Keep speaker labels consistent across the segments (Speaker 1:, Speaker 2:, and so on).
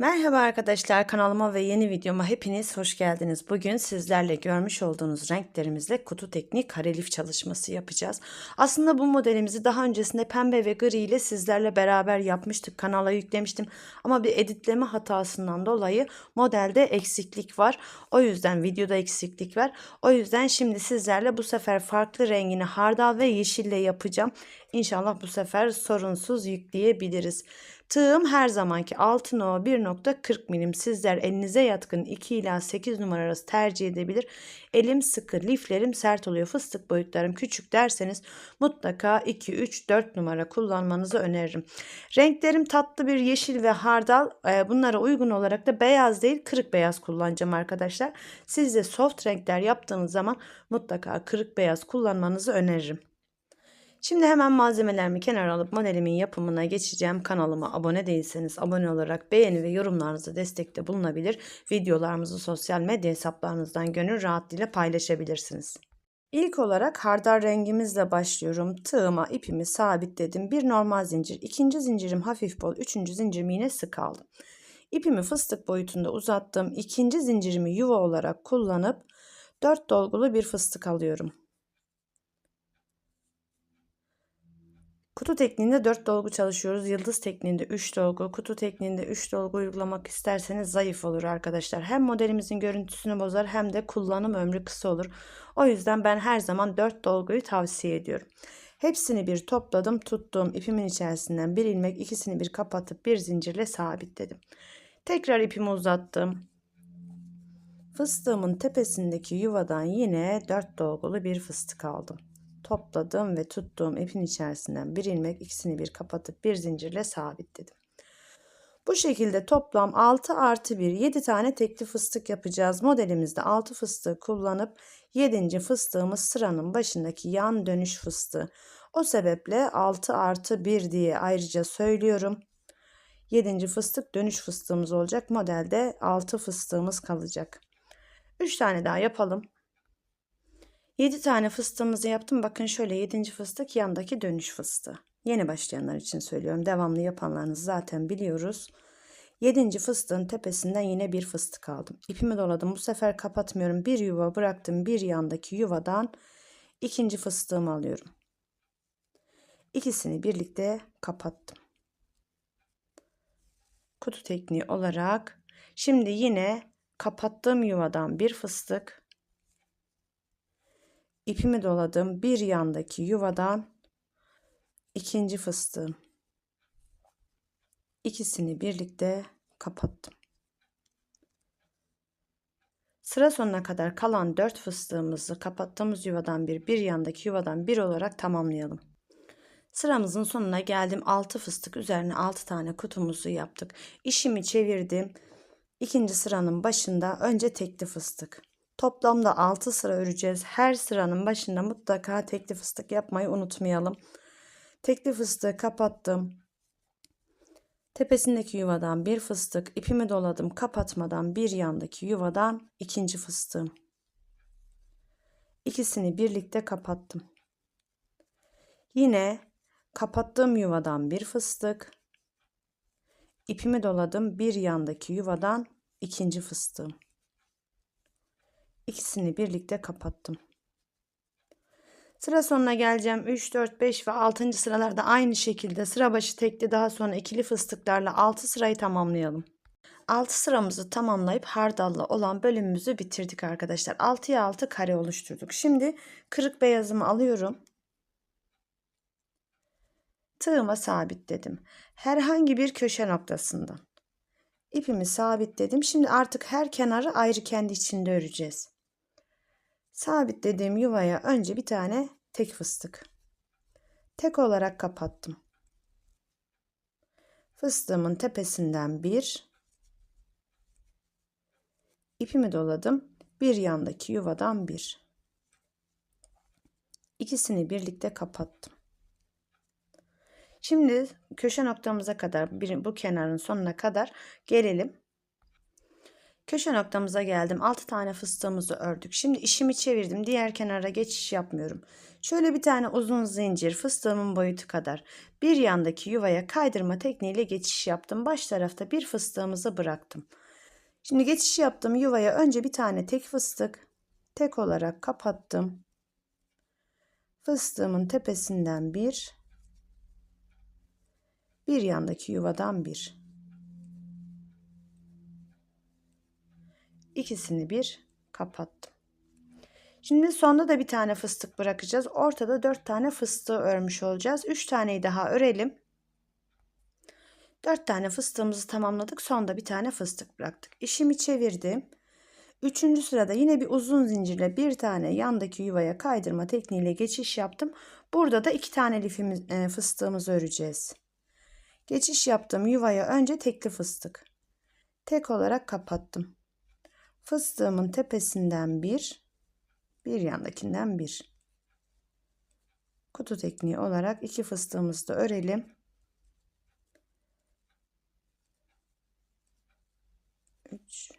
Speaker 1: Merhaba arkadaşlar kanalıma ve yeni videoma hepiniz hoş geldiniz. Bugün sizlerle görmüş olduğunuz renklerimizle kutu tekniği karelif çalışması yapacağız. Aslında bu modelimizi daha öncesinde pembe ve gri ile sizlerle beraber yapmıştık. Kanala yüklemiştim ama bir editleme hatasından dolayı modelde eksiklik var. O yüzden videoda eksiklik var. O yüzden şimdi sizlerle bu sefer farklı rengini hardal ve yeşille yapacağım. İnşallah bu sefer sorunsuz yükleyebiliriz. Tığım her zamanki altın o 1.40 milim. Sizler elinize yatkın 2 ila 8 numara arası tercih edebilir. Elim sıkı, liflerim sert oluyor. Fıstık boyutlarım küçük derseniz mutlaka 2, 3, 4 numara kullanmanızı öneririm. Renklerim tatlı bir yeşil ve hardal. Ee, bunlara uygun olarak da beyaz değil kırık beyaz kullanacağım arkadaşlar. Siz de soft renkler yaptığınız zaman mutlaka kırık beyaz kullanmanızı öneririm. Şimdi hemen malzemelerimi kenara alıp modelimin yapımına geçeceğim. Kanalıma abone değilseniz abone olarak beğeni ve yorumlarınızı destekte bulunabilir. Videolarımızı sosyal medya hesaplarınızdan gönül rahatlığıyla paylaşabilirsiniz. İlk olarak hardal rengimizle başlıyorum. Tığıma ipimi sabitledim. Bir normal zincir, ikinci zincirim hafif bol, üçüncü zincirimi yine sık aldım. İpimi fıstık boyutunda uzattım. İkinci zincirimi yuva olarak kullanıp dört dolgulu bir fıstık alıyorum. Kutu tekniğinde 4 dolgu çalışıyoruz. Yıldız tekniğinde 3 dolgu. Kutu tekniğinde 3 dolgu uygulamak isterseniz zayıf olur arkadaşlar. Hem modelimizin görüntüsünü bozar hem de kullanım ömrü kısa olur. O yüzden ben her zaman 4 dolguyu tavsiye ediyorum. Hepsini bir topladım, tuttum. ipimin içerisinden bir ilmek, ikisini bir kapatıp bir zincirle sabitledim. Tekrar ipimi uzattım. Fıstığımın tepesindeki yuvadan yine 4 dolgulu bir fıstık aldım topladım ve tuttuğum ipin içerisinden bir ilmek ikisini bir kapatıp bir zincirle sabitledim. Bu şekilde toplam 6 artı 1 7 tane tekli fıstık yapacağız. Modelimizde 6 fıstığı kullanıp 7. fıstığımız sıranın başındaki yan dönüş fıstığı. O sebeple 6 artı 1 diye ayrıca söylüyorum. 7. fıstık dönüş fıstığımız olacak. Modelde 6 fıstığımız kalacak. 3 tane daha yapalım. 7 tane fıstığımızı yaptım. Bakın şöyle 7. fıstık yandaki dönüş fıstığı. Yeni başlayanlar için söylüyorum. Devamlı yapanlarınızı zaten biliyoruz. 7. fıstığın tepesinden yine bir fıstık aldım. İpimi doladım. Bu sefer kapatmıyorum. Bir yuva bıraktım. Bir yandaki yuvadan ikinci fıstığımı alıyorum. İkisini birlikte kapattım. Kutu tekniği olarak şimdi yine kapattığım yuvadan bir fıstık ipimi doladım bir yandaki yuvadan ikinci fıstığım ikisini birlikte kapattım. Sıra sonuna kadar kalan 4 fıstığımızı kapattığımız yuvadan bir, bir yandaki yuvadan bir olarak tamamlayalım. Sıramızın sonuna geldim. 6 fıstık üzerine 6 tane kutumuzu yaptık. İşimi çevirdim. İkinci sıranın başında önce tekli fıstık. Toplamda 6 sıra öreceğiz. Her sıranın başında mutlaka tekli fıstık yapmayı unutmayalım. Tekli fıstığı kapattım. Tepesindeki yuvadan bir fıstık, ipimi doladım kapatmadan bir yandaki yuvadan ikinci fıstığım. İkisini birlikte kapattım. Yine kapattığım yuvadan bir fıstık, ipimi doladım bir yandaki yuvadan ikinci fıstığım. İkisini birlikte kapattım. Sıra sonuna geleceğim. 3, 4, 5 ve 6. sıralarda aynı şekilde sıra başı tekli daha sonra ikili fıstıklarla 6 sırayı tamamlayalım. 6 sıramızı tamamlayıp hardalla olan bölümümüzü bitirdik arkadaşlar. 6'ya 6 kare oluşturduk. Şimdi kırık beyazımı alıyorum. Tığıma sabitledim. Herhangi bir köşe noktasından. İpimi sabitledim. Şimdi artık her kenarı ayrı kendi içinde öreceğiz sabitlediğim yuvaya önce bir tane tek fıstık. Tek olarak kapattım. Fıstığımın tepesinden bir ipimi doladım. Bir yandaki yuvadan bir. İkisini birlikte kapattım. Şimdi köşe noktamıza kadar bir, bu kenarın sonuna kadar gelelim. Köşe noktamıza geldim. 6 tane fıstığımızı ördük. Şimdi işimi çevirdim. Diğer kenara geçiş yapmıyorum. Şöyle bir tane uzun zincir fıstığımın boyutu kadar bir yandaki yuvaya kaydırma tekniğiyle geçiş yaptım. Baş tarafta bir fıstığımızı bıraktım. Şimdi geçiş yaptığım yuvaya önce bir tane tek fıstık tek olarak kapattım. Fıstığımın tepesinden bir, bir yandaki yuvadan bir. İkisini bir kapattım. Şimdi sonda da bir tane fıstık bırakacağız. Ortada dört tane fıstığı örmüş olacağız. Üç taneyi daha örelim. Dört tane fıstığımızı tamamladık. Sonda bir tane fıstık bıraktık. İşimi çevirdim. Üçüncü sırada yine bir uzun zincirle bir tane yandaki yuvaya kaydırma tekniğiyle geçiş yaptım. Burada da iki tane lifimiz, e, fıstığımızı öreceğiz. Geçiş yaptım yuvaya önce tekli fıstık. Tek olarak kapattım. Fıstığımın tepesinden bir, bir yandakinden bir. Kutu tekniği olarak iki fıstığımızı da örelim. 3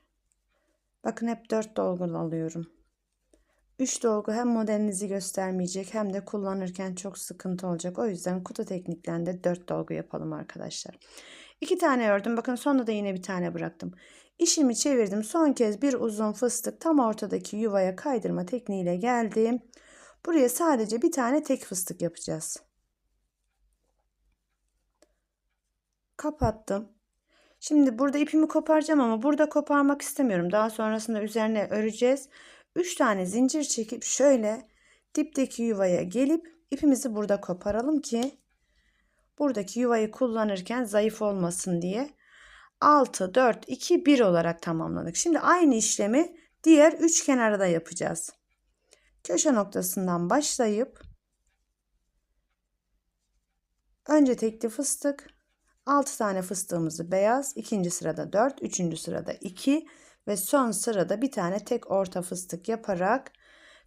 Speaker 1: Bakın hep 4 dolgu alıyorum. 3 dolgu hem modelinizi göstermeyecek hem de kullanırken çok sıkıntı olacak. O yüzden kutu tekniklerinde 4 dolgu yapalım arkadaşlar. 2 tane ördüm. Bakın sonunda da yine bir tane bıraktım. İşimi çevirdim. Son kez bir uzun fıstık tam ortadaki yuvaya kaydırma tekniğiyle geldim. Buraya sadece bir tane tek fıstık yapacağız. Kapattım. Şimdi burada ipimi koparacağım ama burada koparmak istemiyorum. Daha sonrasında üzerine öreceğiz. 3 tane zincir çekip şöyle dipteki yuvaya gelip ipimizi burada koparalım ki buradaki yuvayı kullanırken zayıf olmasın diye 6 4 2 1 olarak tamamladık. Şimdi aynı işlemi diğer üç kenarda yapacağız. Köşe noktasından başlayıp önce tekli fıstık 6 tane fıstığımızı beyaz, ikinci sırada 4, üçüncü sırada 2 ve son sırada bir tane tek orta fıstık yaparak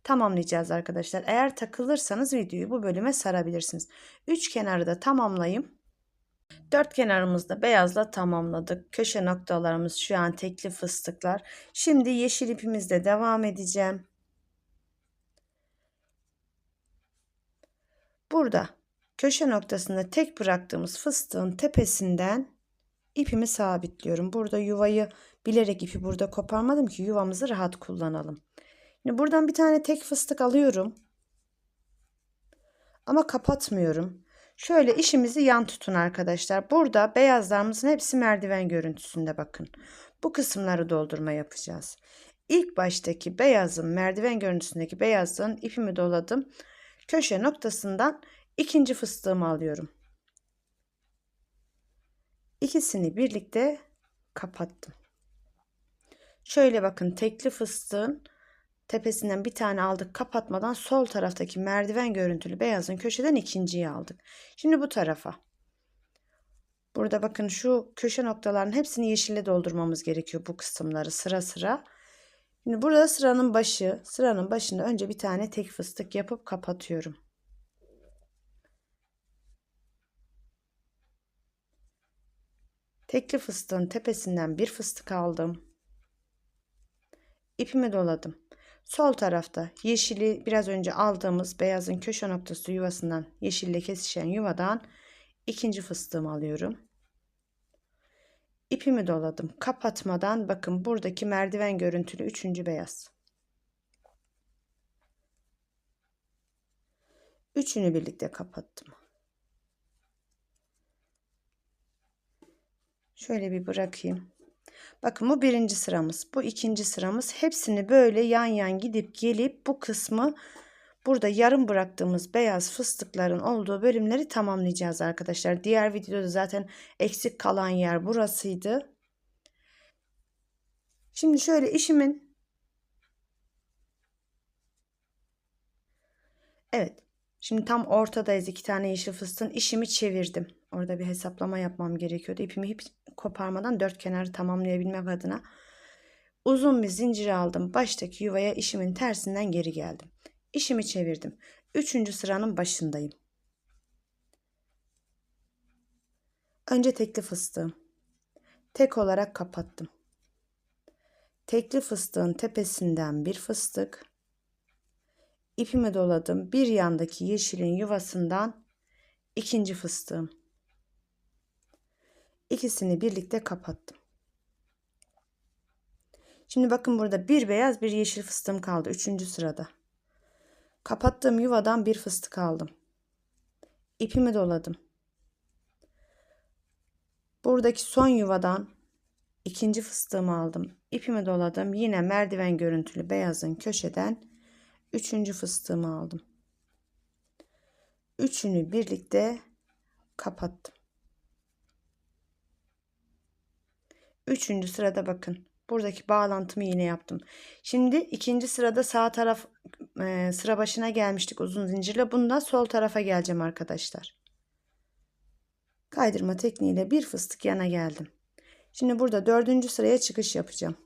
Speaker 1: tamamlayacağız arkadaşlar. Eğer takılırsanız videoyu bu bölüme sarabilirsiniz. 3 kenarı da tamamlayayım. Dört kenarımızda beyazla tamamladık. Köşe noktalarımız şu an tekli fıstıklar. Şimdi yeşil ipimizle devam edeceğim. Burada köşe noktasında tek bıraktığımız fıstığın tepesinden ipimi sabitliyorum. Burada yuvayı bilerek ipi burada koparmadım ki yuvamızı rahat kullanalım. Şimdi buradan bir tane tek fıstık alıyorum. Ama kapatmıyorum. Şöyle işimizi yan tutun arkadaşlar. Burada beyazlarımızın hepsi merdiven görüntüsünde bakın. Bu kısımları doldurma yapacağız. İlk baştaki beyazın merdiven görüntüsündeki beyazın ipimi doladım. Köşe noktasından ikinci fıstığımı alıyorum. İkisini birlikte kapattım. Şöyle bakın tekli fıstığın tepesinden bir tane aldık kapatmadan sol taraftaki merdiven görüntülü beyazın köşeden ikinciyi aldık. Şimdi bu tarafa. Burada bakın şu köşe noktaların hepsini yeşille doldurmamız gerekiyor bu kısımları sıra sıra. Şimdi burada sıranın başı, sıranın başında önce bir tane tek fıstık yapıp kapatıyorum. Tekli fıstığın tepesinden bir fıstık aldım. İpimi doladım. Sol tarafta yeşili biraz önce aldığımız beyazın köşe noktası yuvasından yeşille kesişen yuvadan ikinci fıstığımı alıyorum. İpimi doladım. Kapatmadan bakın buradaki merdiven görüntülü üçüncü beyaz. Üçünü birlikte kapattım. Şöyle bir bırakayım. Bakın bu birinci sıramız. Bu ikinci sıramız. Hepsini böyle yan yan gidip gelip bu kısmı burada yarım bıraktığımız beyaz fıstıkların olduğu bölümleri tamamlayacağız arkadaşlar. Diğer videoda zaten eksik kalan yer burasıydı. Şimdi şöyle işimin Evet. Şimdi tam ortadayız. iki tane yeşil fıstığın işimi çevirdim. Orada bir hesaplama yapmam gerekiyordu. İpimi hiç koparmadan dört kenarı tamamlayabilmek adına. Uzun bir zincir aldım. Baştaki yuvaya işimin tersinden geri geldim. İşimi çevirdim. Üçüncü sıranın başındayım. Önce tekli fıstığım. Tek olarak kapattım. Tekli fıstığın tepesinden bir fıstık. İpimi doladım. Bir yandaki yeşilin yuvasından ikinci fıstığım. İkisini birlikte kapattım. Şimdi bakın burada bir beyaz bir yeşil fıstığım kaldı. Üçüncü sırada. Kapattığım yuvadan bir fıstık aldım. İpimi doladım. Buradaki son yuvadan ikinci fıstığımı aldım. İpimi doladım. Yine merdiven görüntülü beyazın köşeden üçüncü fıstığımı aldım. Üçünü birlikte kapattım. Üçüncü sırada bakın. Buradaki bağlantımı yine yaptım. Şimdi ikinci sırada sağ taraf e, sıra başına gelmiştik uzun zincirle. Bunda sol tarafa geleceğim arkadaşlar. Kaydırma tekniğiyle bir fıstık yana geldim. Şimdi burada dördüncü sıraya çıkış yapacağım.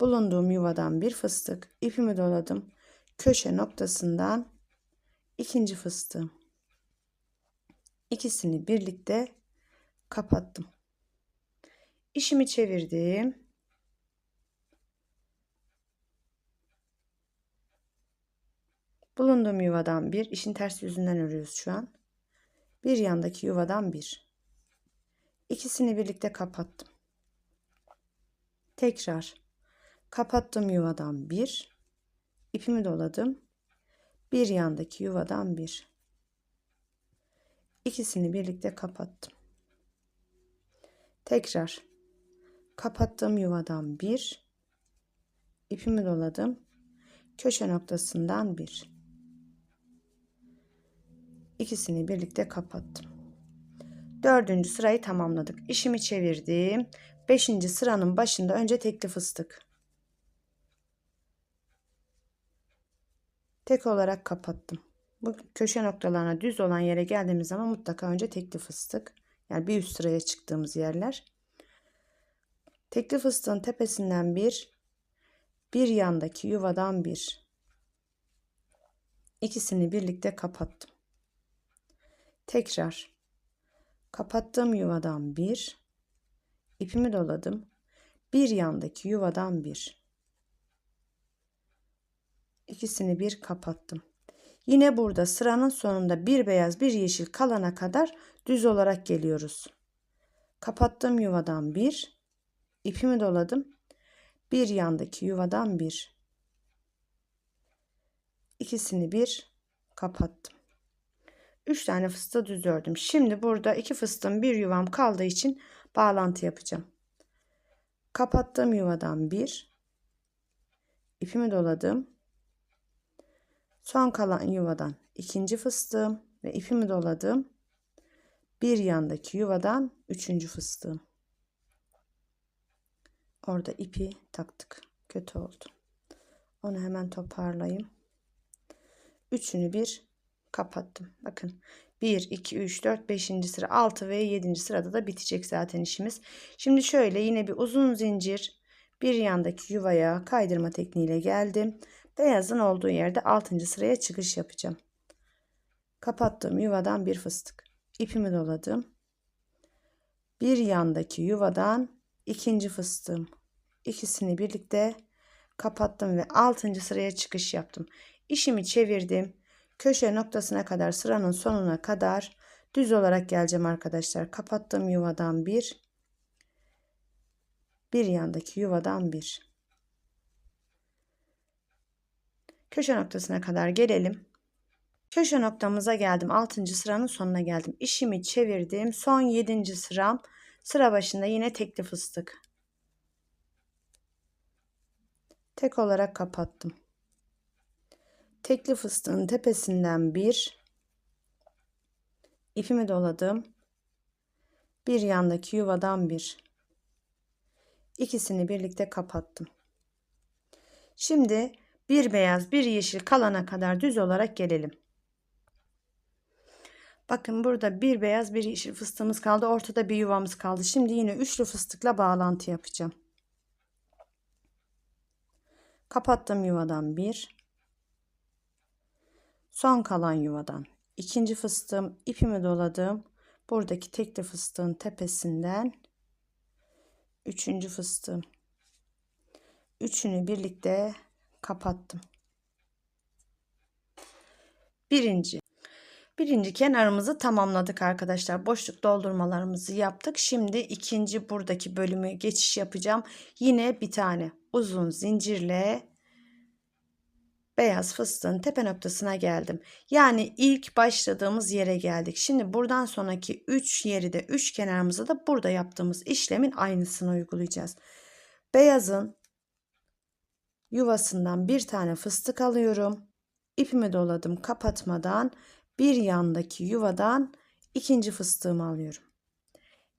Speaker 1: Bulunduğum yuvadan bir fıstık. ipimi doladım. Köşe noktasından ikinci fıstığım. İkisini birlikte kapattım. İşimi çevirdim. Bulunduğum yuvadan bir, işin ters yüzünden örüyoruz şu an. Bir yandaki yuvadan bir. İkisini birlikte kapattım. Tekrar kapattım yuvadan bir. İpimi doladım. Bir yandaki yuvadan bir. İkisini birlikte kapattım. Tekrar kapattığım yuvadan bir. ipimi doladım. Köşe noktasından bir. İkisini birlikte kapattım. Dördüncü sırayı tamamladık. İşimi çevirdim. Beşinci sıranın başında önce tekli fıstık. Tek olarak kapattım. Bu köşe noktalarına düz olan yere geldiğimiz zaman mutlaka önce tekli fıstık. Yani bir üst sıraya çıktığımız yerler. Tekli fıstığın tepesinden bir, bir yandaki yuvadan bir. İkisini birlikte kapattım. Tekrar kapattığım yuvadan bir, ipimi doladım. Bir yandaki yuvadan bir. İkisini bir kapattım. Yine burada sıranın sonunda bir beyaz bir yeşil kalana kadar düz olarak geliyoruz. Kapattığım yuvadan bir, ipimi doladım. Bir yandaki yuvadan bir. İkisini bir kapattım. 3 tane fıstığı düz ördüm. Şimdi burada iki fıstığım bir yuvam kaldığı için bağlantı yapacağım. Kapattığım yuvadan bir ipimi doladım. Son kalan yuvadan ikinci fıstığım ve ipimi doladım. Bir yandaki yuvadan üçüncü fıstığım. Orada ipi taktık. Kötü oldu. Onu hemen toparlayayım. Üçünü bir kapattım. Bakın 1, 2, 3, 4, 5. sıra 6 ve 7. sırada da bitecek zaten işimiz. Şimdi şöyle yine bir uzun zincir bir yandaki yuvaya kaydırma tekniğiyle geldim. Beyazın olduğu yerde 6. sıraya çıkış yapacağım. Kapattığım yuvadan bir fıstık. İpimi doladım. Bir yandaki yuvadan ikinci fıstığım. İkisini birlikte kapattım ve 6. sıraya çıkış yaptım. İşimi çevirdim köşe noktasına kadar sıranın sonuna kadar düz olarak geleceğim arkadaşlar. Kapattığım yuvadan bir, bir yandaki yuvadan bir. Köşe noktasına kadar gelelim. Köşe noktamıza geldim. 6. sıranın sonuna geldim. İşimi çevirdim. Son 7. sıram. Sıra başında yine tekli fıstık. Tek olarak kapattım tekli fıstığın tepesinden bir ipimi doladım. Bir yandaki yuvadan bir. ikisini birlikte kapattım. Şimdi bir beyaz bir yeşil kalana kadar düz olarak gelelim. Bakın burada bir beyaz bir yeşil fıstığımız kaldı. Ortada bir yuvamız kaldı. Şimdi yine üçlü fıstıkla bağlantı yapacağım. Kapattım yuvadan bir. Son kalan yuvadan ikinci fıstığım ipimi doladım. Buradaki tekli fıstığın tepesinden üçüncü fıstığım. Üçünü birlikte kapattım. birinci. Birinci kenarımızı tamamladık arkadaşlar. Boşluk doldurmalarımızı yaptık. Şimdi ikinci buradaki bölümü geçiş yapacağım. Yine bir tane uzun zincirle beyaz fıstığın tepe noktasına geldim. Yani ilk başladığımız yere geldik. Şimdi buradan sonraki 3 yeri de 3 kenarımıza da burada yaptığımız işlemin aynısını uygulayacağız. Beyazın yuvasından bir tane fıstık alıyorum. İpimi doladım kapatmadan bir yandaki yuvadan ikinci fıstığımı alıyorum.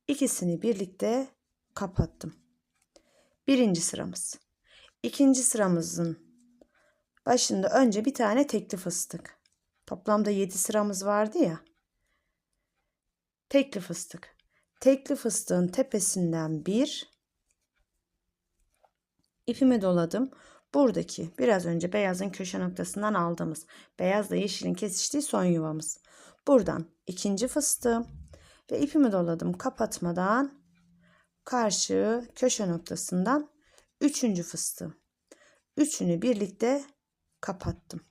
Speaker 1: İkisini birlikte kapattım. Birinci sıramız. İkinci sıramızın başında önce bir tane tekli fıstık. Toplamda 7 sıramız vardı ya. Tekli fıstık. Tekli fıstığın tepesinden bir ipimi doladım. Buradaki biraz önce beyazın köşe noktasından aldığımız beyazla yeşilin kesiştiği son yuvamız. Buradan ikinci fıstığım ve ipimi doladım kapatmadan karşı köşe noktasından üçüncü fıstığım. Üçünü birlikte kapattım.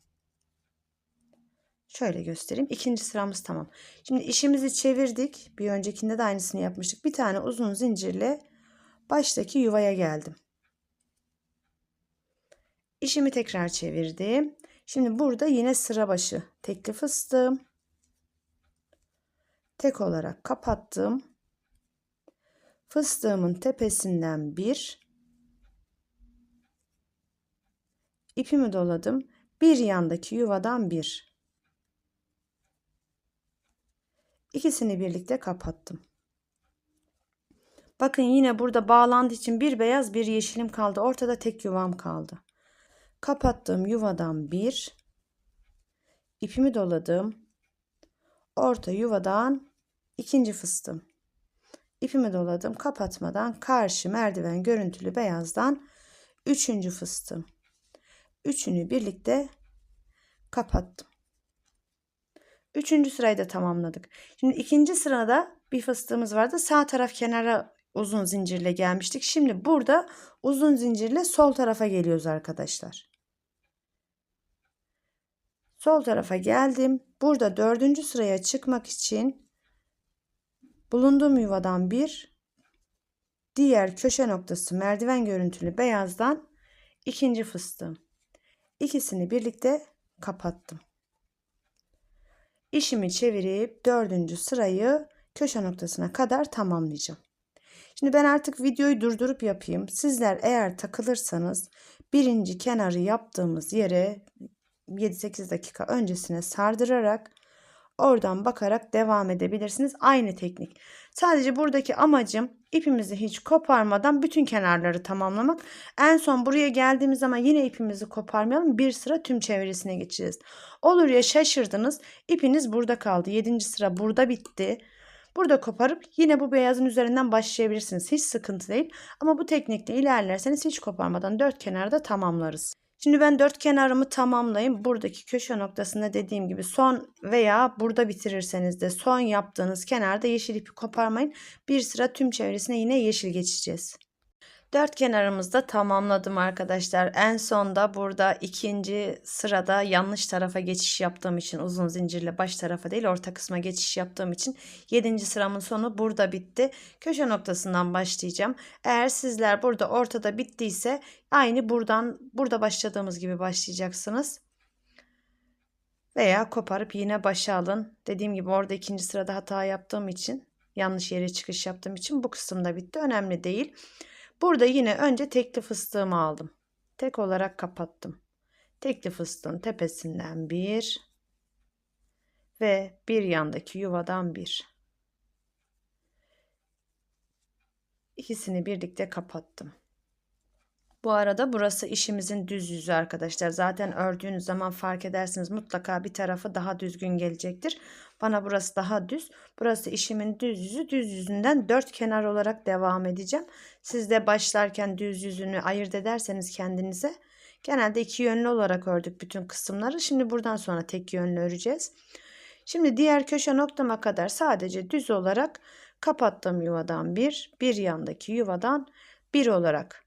Speaker 1: Şöyle göstereyim. İkinci sıramız tamam. Şimdi işimizi çevirdik. Bir öncekinde de aynısını yapmıştık. Bir tane uzun zincirle baştaki yuvaya geldim. İşimi tekrar çevirdim. Şimdi burada yine sıra başı tekli fıstığım. Tek olarak kapattım. Fıstığımın tepesinden bir ipimi doladım. Bir yandaki yuvadan bir. İkisini birlikte kapattım. Bakın yine burada bağlandığı için bir beyaz bir yeşilim kaldı. Ortada tek yuvam kaldı. Kapattığım yuvadan bir. ipimi doladım. Orta yuvadan ikinci fıstığım. İpimi doladım. Kapatmadan karşı merdiven görüntülü beyazdan üçüncü fıstığım. Üçünü birlikte kapattım. Üçüncü sırayı da tamamladık. Şimdi ikinci sırada bir fıstığımız vardı. Sağ taraf kenara uzun zincirle gelmiştik. Şimdi burada uzun zincirle sol tarafa geliyoruz arkadaşlar. Sol tarafa geldim. Burada dördüncü sıraya çıkmak için bulunduğum yuvadan bir diğer köşe noktası merdiven görüntülü beyazdan ikinci fıstığım. İkisini birlikte kapattım. İşimi çevirip dördüncü sırayı köşe noktasına kadar tamamlayacağım. Şimdi ben artık videoyu durdurup yapayım. Sizler eğer takılırsanız birinci kenarı yaptığımız yere 7-8 dakika öncesine sardırarak oradan bakarak devam edebilirsiniz. Aynı teknik. Sadece buradaki amacım ipimizi hiç koparmadan bütün kenarları tamamlamak. En son buraya geldiğimiz zaman yine ipimizi koparmayalım. Bir sıra tüm çevresine geçeceğiz. Olur ya şaşırdınız. ipiniz burada kaldı. 7. sıra burada bitti. Burada koparıp yine bu beyazın üzerinden başlayabilirsiniz. Hiç sıkıntı değil. Ama bu teknikle ilerlerseniz hiç koparmadan dört kenarda tamamlarız. Şimdi ben dört kenarımı tamamlayayım. Buradaki köşe noktasında dediğim gibi son veya burada bitirirseniz de son yaptığınız kenarda yeşil ipi koparmayın. Bir sıra tüm çevresine yine yeşil geçeceğiz. Dört kenarımızda tamamladım arkadaşlar. En sonda burada ikinci sırada yanlış tarafa geçiş yaptığım için uzun zincirle baş tarafa değil orta kısma geçiş yaptığım için yedinci sıramın sonu burada bitti. Köşe noktasından başlayacağım. Eğer sizler burada ortada bittiyse aynı buradan burada başladığımız gibi başlayacaksınız. Veya koparıp yine başa alın. Dediğim gibi orada ikinci sırada hata yaptığım için yanlış yere çıkış yaptığım için bu kısımda bitti. Önemli değil. Burada yine önce tekli fıstığımı aldım. Tek olarak kapattım. Tekli fıstığın tepesinden bir ve bir yandaki yuvadan bir. İkisini birlikte kapattım. Bu arada burası işimizin düz yüzü arkadaşlar. Zaten ördüğünüz zaman fark edersiniz mutlaka bir tarafı daha düzgün gelecektir. Bana burası daha düz. Burası işimin düz yüzü. Düz yüzünden dört kenar olarak devam edeceğim. Siz de başlarken düz yüzünü ayırt ederseniz kendinize. Genelde iki yönlü olarak ördük bütün kısımları. Şimdi buradan sonra tek yönlü öreceğiz. Şimdi diğer köşe noktama kadar sadece düz olarak kapattığım yuvadan bir, bir yandaki yuvadan bir olarak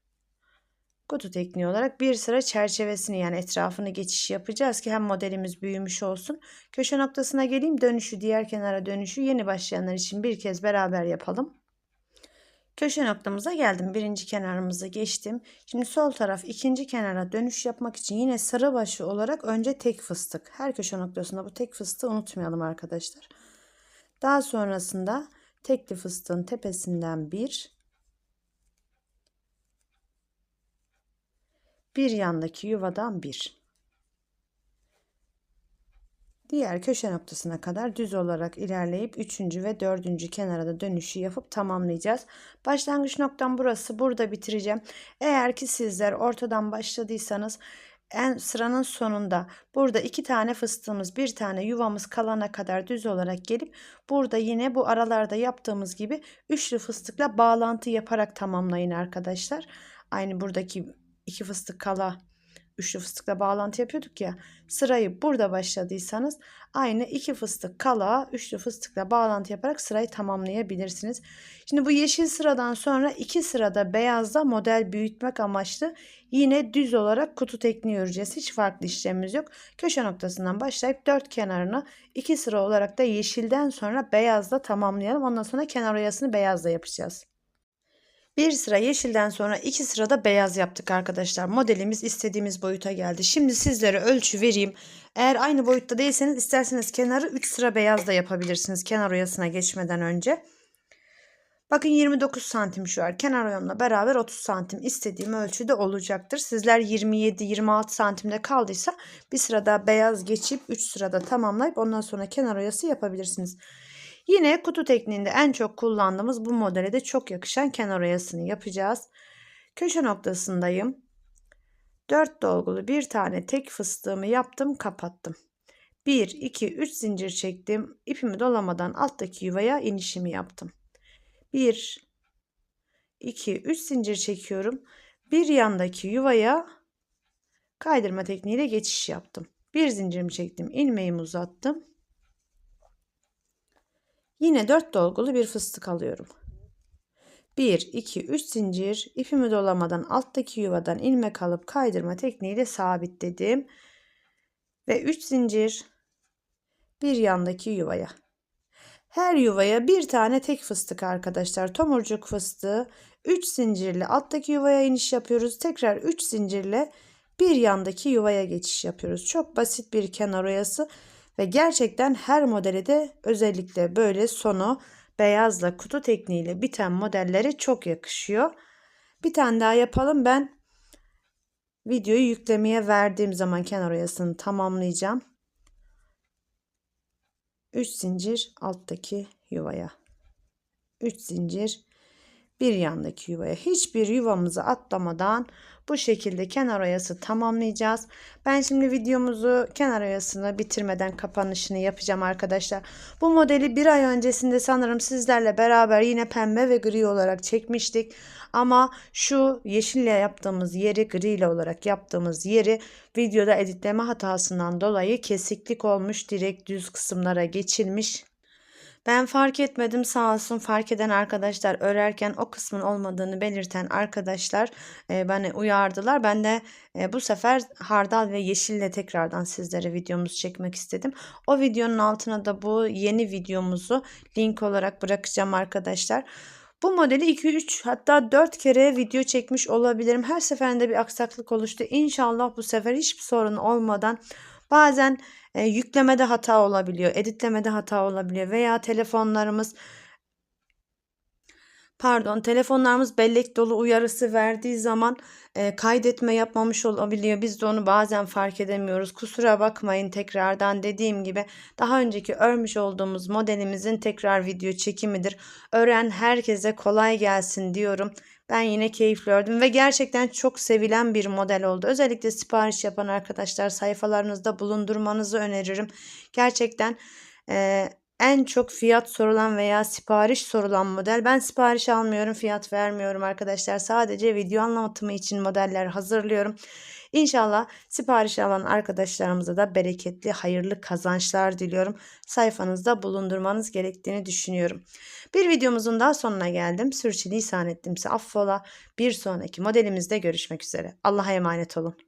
Speaker 1: kutu tekniği olarak bir sıra çerçevesini yani etrafını geçiş yapacağız ki hem modelimiz büyümüş olsun. Köşe noktasına geleyim dönüşü diğer kenara dönüşü yeni başlayanlar için bir kez beraber yapalım. Köşe noktamıza geldim. Birinci kenarımızı geçtim. Şimdi sol taraf ikinci kenara dönüş yapmak için yine sarı başı olarak önce tek fıstık. Her köşe noktasında bu tek fıstığı unutmayalım arkadaşlar. Daha sonrasında tekli fıstığın tepesinden bir, bir yandaki yuvadan bir. Diğer köşe noktasına kadar düz olarak ilerleyip üçüncü ve dördüncü kenara da dönüşü yapıp tamamlayacağız. Başlangıç noktam burası. Burada bitireceğim. Eğer ki sizler ortadan başladıysanız en sıranın sonunda burada iki tane fıstığımız bir tane yuvamız kalana kadar düz olarak gelip burada yine bu aralarda yaptığımız gibi üçlü fıstıkla bağlantı yaparak tamamlayın arkadaşlar. Aynı buradaki iki fıstık kala üçlü fıstıkla bağlantı yapıyorduk ya. Sırayı burada başladıysanız aynı iki fıstık kala üçlü fıstıkla bağlantı yaparak sırayı tamamlayabilirsiniz. Şimdi bu yeşil sıradan sonra iki sırada beyazda model büyütmek amaçlı yine düz olarak kutu tekniği öreceğiz. Hiç farklı işlemimiz yok. Köşe noktasından başlayıp dört kenarını iki sıra olarak da yeşilden sonra beyazla tamamlayalım. Ondan sonra kenar oyasını beyazla yapacağız. Bir sıra yeşilden sonra iki sırada beyaz yaptık arkadaşlar. Modelimiz istediğimiz boyuta geldi. Şimdi sizlere ölçü vereyim. Eğer aynı boyutta değilseniz isterseniz kenarı 3 sıra beyaz da yapabilirsiniz. Kenar oyasına geçmeden önce. Bakın 29 santim şu an. Kenar oyamla beraber 30 santim istediğim ölçüde olacaktır. Sizler 27-26 santimde kaldıysa bir sırada beyaz geçip 3 sırada tamamlayıp ondan sonra kenar oyası yapabilirsiniz. Yine kutu tekniğinde en çok kullandığımız bu modele de çok yakışan kenar oyasını yapacağız. Köşe noktasındayım. 4 dolgulu bir tane tek fıstığımı yaptım kapattım. 1, 2, 3 zincir çektim. İpimi dolamadan alttaki yuvaya inişimi yaptım. 1, 2, 3 zincir çekiyorum. Bir yandaki yuvaya kaydırma tekniğiyle geçiş yaptım. Bir zincirimi çektim. ilmeğimi uzattım. Yine 4 dolgulu bir fıstık alıyorum. 1, 2, 3 zincir ipimi dolamadan alttaki yuvadan ilmek alıp kaydırma tekniğiyle sabitledim. Ve 3 zincir bir yandaki yuvaya. Her yuvaya bir tane tek fıstık arkadaşlar. Tomurcuk fıstığı 3 zincirle alttaki yuvaya iniş yapıyoruz. Tekrar 3 zincirle bir yandaki yuvaya geçiş yapıyoruz. Çok basit bir kenar oyası. Ve gerçekten her modele de özellikle böyle sonu beyazla kutu tekniğiyle biten modellere çok yakışıyor. Bir tane daha yapalım. Ben videoyu yüklemeye verdiğim zaman kenar oyasını tamamlayacağım. 3 zincir alttaki yuvaya. 3 zincir bir yandaki yuvaya. Hiçbir yuvamızı atlamadan bu şekilde kenar oyası tamamlayacağız. Ben şimdi videomuzu kenar oyasını bitirmeden kapanışını yapacağım arkadaşlar. Bu modeli bir ay öncesinde sanırım sizlerle beraber yine pembe ve gri olarak çekmiştik. Ama şu yeşille yaptığımız yeri gri ile olarak yaptığımız yeri videoda editleme hatasından dolayı kesiklik olmuş. Direkt düz kısımlara geçilmiş. Ben fark etmedim sağ olsun fark eden arkadaşlar örerken o kısmın olmadığını belirten arkadaşlar e, beni uyardılar. Ben de e, bu sefer hardal ve yeşille tekrardan sizlere videomuzu çekmek istedim. O videonun altına da bu yeni videomuzu link olarak bırakacağım arkadaşlar. Bu modeli 2-3 hatta 4 kere video çekmiş olabilirim. Her seferinde bir aksaklık oluştu. İnşallah bu sefer hiçbir sorun olmadan bazen e, yüklemede hata olabiliyor, editlemede hata olabiliyor veya telefonlarımız pardon telefonlarımız bellek dolu uyarısı verdiği zaman e, kaydetme yapmamış olabiliyor. Biz de onu bazen fark edemiyoruz. Kusura bakmayın tekrardan dediğim gibi daha önceki örmüş olduğumuz modelimizin tekrar video çekimidir. Öğren herkese kolay gelsin diyorum. Ben yine keyif gördüm ve gerçekten çok sevilen bir model oldu. Özellikle sipariş yapan arkadaşlar sayfalarınızda bulundurmanızı öneririm. Gerçekten e, en çok fiyat sorulan veya sipariş sorulan model. Ben sipariş almıyorum, fiyat vermiyorum arkadaşlar. Sadece video anlatımı için modeller hazırlıyorum. İnşallah sipariş alan arkadaşlarımıza da bereketli, hayırlı kazançlar diliyorum. Sayfanızda bulundurmanız gerektiğini düşünüyorum. Bir videomuzun daha sonuna geldim. Sürçülisan ettimse affola. Bir sonraki modelimizde görüşmek üzere. Allah'a emanet olun.